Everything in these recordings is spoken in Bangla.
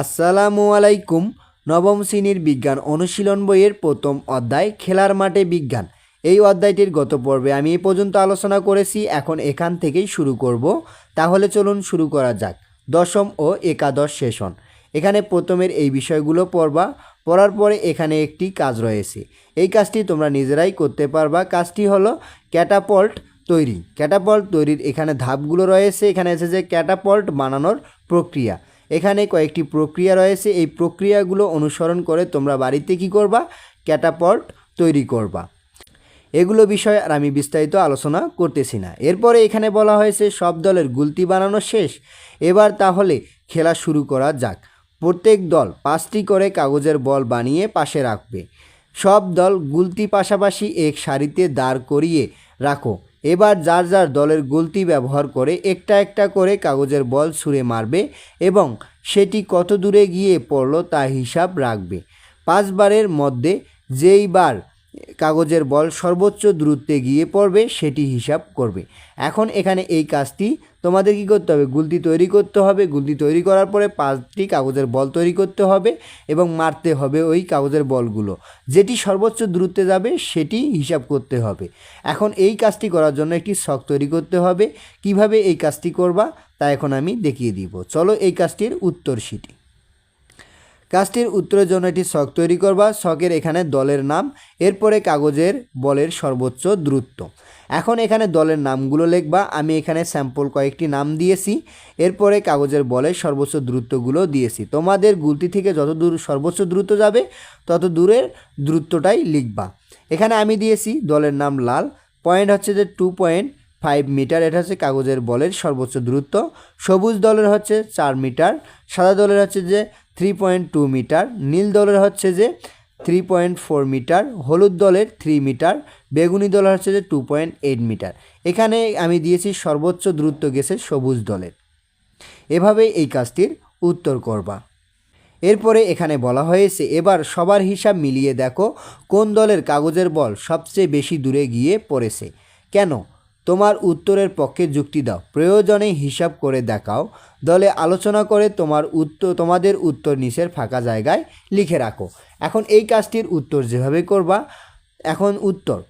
আসসালামু আলাইকুম। নবম শ্রেণির বিজ্ঞান অনুশীলন বইয়ের প্রথম অধ্যায়, খেলার মাঠে বিজ্ঞান। এই অধ্যায়টির গত পর্বে আমি এই পর্যন্ত আলোচনা করেছি, এখন এখান থেকেই শুরু করব। তাহলে চলুন শুরু করা যাক। দশম ও একাদশ সেশন। এখানে প্রথমের এই বিষয়গুলো পড়বা। পড়ার পরে এখানে একটি কাজ রয়েছে। এই কাজটি তোমরা নিজেরাই করতে পারবা। কাজটি হলো ক্যাটাপল্ট তৈরি। ক্যাটাপল্ট তৈরির এখানে ধাপগুলো রয়েছে। এখানে এসেছে ক্যাটাপল্ট বানানোর প্রক্রিয়া। এখানে কয়েকটি প্রক্রিয়া রয়েছে। এই প্রক্রিয়াগুলো অনুসরণ করে তোমরা বাড়িতে কি করবা? ক্যাটাপল্ট তৈরি করবা। এগুলো বিষয়ে আর আমি বিস্তারিত আলোচনা করতেছি না। এরপরে এখানে বলা হয়েছে, সব দলের গুলতি বানানো শেষ। এবার তাহলে খেলা শুরু করা যাক। প্রত্যেক দল পাঁচটি করে কাগজের বল বানিয়ে পাশে রাখবে। সব দল গুলতি পাশাপাশি এক সারিতে দাঁড় করিয়ে রাখো। এবার যার যার দলের গলতি ব্যবহার করে একটা একটা করে কাগজের বল ছুঁড়ে মারবে এবং সেটি কত দূরে গিয়ে পড়ল তা হিসাব রাখবে। পাঁচবারের মধ্যে যেই বার কাগজের বল সর্বোচ্চ দূরত্বে গিয়ে পড়বে, সেটি হিসাব করবে। এখন এখানে এই কাজটি তোমাদের কি করতে হবে? গুলতি তৈরি করতে হবে। গুলতি তৈরি করার পরে পাঁচটি কাগজের বল তৈরি করতে হবে এবং মারতে হবে ওই কাগজের বলগুলো। যেটি সর্বোচ্চ দূরত্বে যাবে, সেটি হিসাব করতে হবে। এখন এই কাজটি করার জন্য একটি শখ তৈরি করতে হবে। কীভাবে এই কাজটি করবা, তা এখন আমি দেখিয়ে দিব। চলো এই কাজটির উত্তর শিটি কাজটির উত্তরের জন্য একটি শখ তৈরি করবা। শখের এখানে দলের নাম, এরপরে কাগজের বলের সর্বোচ্চ দূরত্ব। এখন এখানে দলের নামগুলো লিখবা। আমি এখানে স্যাম্পল কয়েকটি নাম দিয়েছি, এরপরে কাগজের বলের সর্বোচ্চ দূরত্বগুলো দিয়েছি। তোমাদের গুলতি থেকে যত দূর সর্বোচ্চ দূরত্ব যাবে, তত দূরের দূরত্বটাই লিখবা। এখানে আমি দিয়েছি দলের নাম লাল। পয়েন্ট হচ্ছে যে টু পয়েন্ট ফাইভ মিটার। এটা হচ্ছে কাগজের বলের সর্বোচ্চ দূরত্ব। সবুজ দলের হচ্ছে চার মিটার। সাদা দলের হচ্ছে যে থ্রি পয়েন্ট টু মিটার, নীল দলের হচ্ছে যে থ্রি পয়েন্ট ফোর মিটার, হলুদ দলের থ্রি মিটার, বেগুনি দলের হচ্ছে যে টু পয়েন্ট এইট মিটার। এখানে আমি দিয়েছি সর্বোচ্চ দূরত্ব গেছে সবুজ দলের। এভাবেই এই কাজটির উত্তর করবা। এরপরে এখানে বলা হয়েছে, এবার সবার হিসাব মিলিয়ে দেখো কোন দলের কাগজের বল সবচেয়ে বেশি দূরে গিয়ে পড়েছে। কেন? তোমার উত্তরের পক্ষে যুক্তি দাও। প্রয়োজনে হিসাব করে দেখাও। দলে আলোচনা করে তোমার উত্তর, তোমাদের উত্তর নিচের ফাঁকা জায়গায় লিখে রাখো। এখন এই কাজটির উত্তর যেভাবে করবা, এখন উত্তর।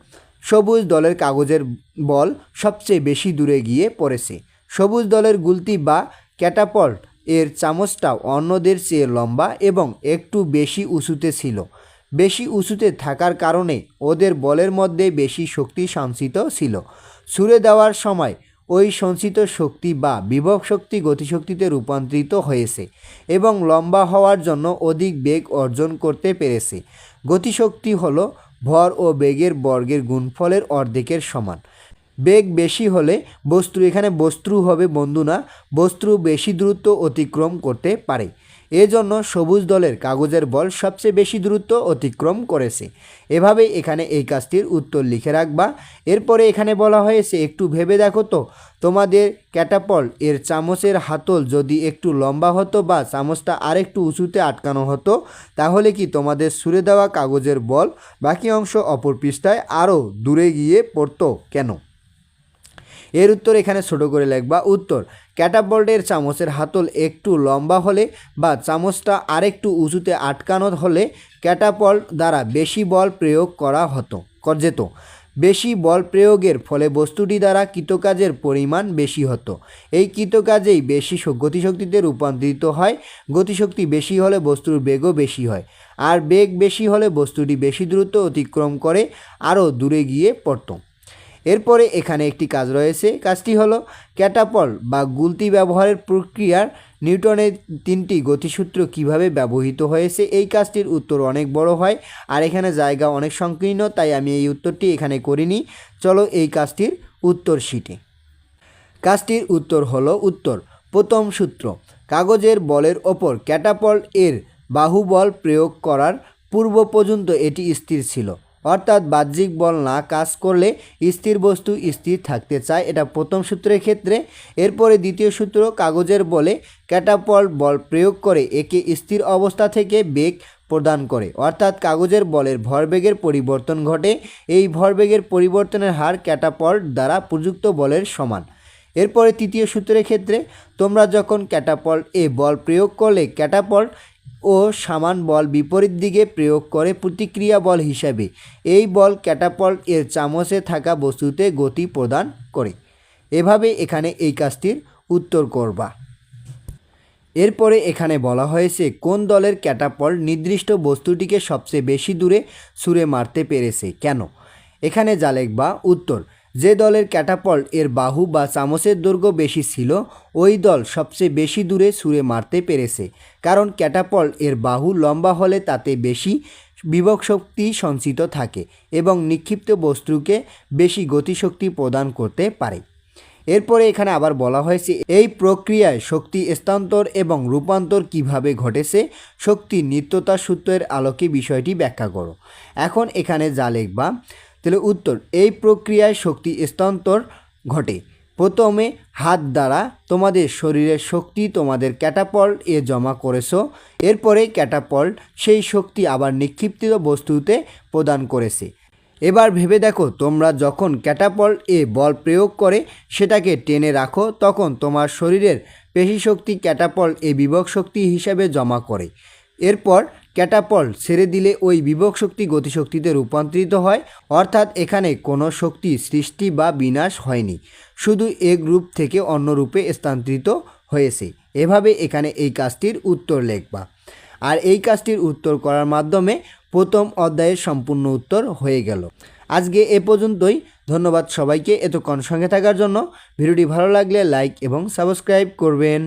সবুজ দলের কাগজের বল সবচেয়ে বেশি দূরে গিয়ে পড়েছে। সবুজ দলের গুলতি বা ক্যাটাপল্ট এর চামচটাও অন্যদের চেয়ে লম্বা এবং একটু বেশি উঁচুতে ছিল। বেশি উঁচুতে থাকার কারণে ওদের বলের মধ্যে বেশি শক্তি সঞ্চিত ছিল। ছুড়ে দেওয়ার সময় ওই সঞ্চিত শক্তি বা বিভব শক্তি গতিশক্তিতে রূপান্তরিত হয়েছে এবং লম্বা হওয়ার জন্য অধিক বেগ অর্জন করতে পেরেছে। গতিশক্তি হল ভর ও বেগের বর্গের গুণফলের অর্ধেকের সমান। বেগ বেশি হলে বস্তু, এখানে বস্তু হবে বন্ধু না, বস্তু বেশি দ্রুত অতিক্রম করতে পারে। এজন্য সবুজ দলের কাগজের বল সবচেয়ে বেশি দূরত্ব অতিক্রম করেছে। এভাবেই এখানে এই কাজটির উত্তর লিখে রাখবা। এরপরে এখানে বলা হয়েছে, একটু ভেবে দেখো তো, তোমাদের ক্যাটাপল এর চামচের হাতল যদি একটু লম্বা হতো বা চামচটা আরেকটু উঁচুতে আটকানো হতো, তাহলে কি তোমাদের সুরে দেওয়া কাগজের বল বাকি অংশ অপর পৃষ্ঠায় আরও দূরে গিয়ে পড়তো কেন? এর উত্তর এখানে ছোট করে লেখবা, উত্তর ক্যাটাপল্টের চামচের হাতল একটু লম্বা হলে বা চামচটা আরেকটু উঁচুতে আটকানো হলে ক্যাটাপল্ট দ্বারা বেশি বল প্রয়োগ করা হতো যেত। বেশি বল প্রয়োগের ফলে বস্তুটি দ্বারা কৃতকাজের পরিমাণ বেশি হতো। এই কৃতকাজেই বেশি গতিশক্তিতে রূপান্তরিত হয়। গতিশক্তি বেশি হলে বস্তুর বেগও বেশি হয়। আর বেগ বেশি হলে বস্তুটি বেশি দ্রুত অতিক্রম করে, আরও দূরে গিয়ে পড়তো। এরপরে এখানে একটি কাজ রয়েছে। কাজটি হলো ক্যাটাপল বা গুলতি ব্যবহারের প্রক্রিয়ার নিউটনের তিনটি গতিসূত্র কীভাবে ব্যবহৃত হয়েছে, এই কাজটির উত্তর অনেক বড় হয় আর এখানে জায়গা অনেক সংকীর্ণ, তাই আমি এই উত্তরটি এখানে করিনি। চলো এই কাজটির উত্তর শিটে। কাজটির উত্তর হলো উত্তর। প্রথম সূত্র, কাগজের বলের ওপর ক্যাটাপল এর বাহুবল প্রয়োগ করার পূর্ব পর্যন্ত এটি স্থির ছিল। অর্থাৎ বাহ্যিক বল না কাজ করলে স্থির বস্তু স্থির থাকতে চায়। এটা প্রথম সূত্রের ক্ষেত্রে। এরপরে দ্বিতীয় সূত্র কাগজের বলে ক্যাটাপল্ট বল প্রয়োগ করে একে স্থির অবস্থা থেকে বেগ প্রদান করে। অর্থাৎ কাগজের বলের ভরবেগের পরিবর্তন ঘটে। এই ভরবেগের পরিবর্তনের হার ক্যাটাপল্ট দ্বারা প্রযুক্ত বলের সমান। এরপরে তৃতীয় সূত্রের ক্ষেত্রে, তোমরা যখন ক্যাটাপল্ট এ বল প্রয়োগ করলে ক্যাটাপল্ট ও সমান বল বিপরীত দিকে প্রয়োগ করে প্রতিক্রিয়া বল হিসাবে। এই বল ক্যাটাপল্ট এর চামচে থাকা বস্তুতে গতি প্রদান করে। এভাবে এখানে এই কাজটির উত্তর করবা। এরপরে এখানে বলা হয়েছে, কোন দলের ক্যাটাপল্ট নির্দিষ্ট বস্তুটিকে সবচেয়ে বেশি দূরে ছুঁড়ে মারতে পেরেছে? কেন? এখানে যা লিখবা, উত্তর যে দলের ক্যাটাপল্ট এর বাহু বা চামচের দৈর্ঘ্য বেশি ছিল, ওই দল সবচেয়ে বেশি দূরে ছুঁড়ে মারতে পেরেছে। কারণ ক্যাটাপল্ট এর বাহু লম্বা হলে তাতে বেশি বিভক শক্তি সঞ্চিত থাকে এবং নিক্ষিপ্ত বস্তুকে বেশি গতিশক্তি প্রদান করতে পারে। এরপরে এখানে আবার বলা হয়েছে, এই প্রক্রিয়ায় শক্তি স্থানান্তর এবং রূপান্তর কীভাবে ঘটেছে, শক্তি নিত্যতা সূত্রের আলোকে বিষয়টি ব্যাখ্যা করো। এখন এখানে যা লিখবা তাহলে উত্তর, এই প্রক্রিয়ায় শক্তি স্থানান্তর ঘটে। প্রথমে হাত দ্বারা তোমাদের শরীরের শক্তি তোমাদের ক্যাটাপল্ট এ জমা করেছ, এরপরে ক্যাটাপল্ট সেই শক্তি আবার নিক্ষিপ্ত বস্তুতে প্রদান করেছে। এবার ভেবে দেখো, তোমরা যখন ক্যাটাপল্ট এ বল প্রয়োগ করে সেটাকে টেনে রাখো, তখন তোমার শরীরের পেশি শক্তি ক্যাটাপল্ট এ বিভব শক্তি হিসাবে জমা করে। এরপর ক্যাটাপল্ট ছেড়ে দিলে ওই বিভব শক্তি গতিশক্তিতে রূপান্তরিত হয়, অর্থাৎ এখানে কোনো শক্তি সৃষ্টি বা বিনাশ হয়নি, শুধু এক রূপ থেকে অন্য রূপে স্থানান্তরিত হয়েছে। এভাবে এখানে এই কাজটির উত্তর লেখবা। আর এই কাজটির উত্তর করার মাধ্যমে প্রথম অধ্যায়ের সম্পূর্ণ উত্তর হয়ে গেল। আজকে এ পর্যন্তই। ধন্যবাদ সবাইকে এতক্ষণ সঙ্গে থাকার জন্য। ভিডিওটি ভালো লাগলে লাইক এবং সাবস্ক্রাইব করবেন।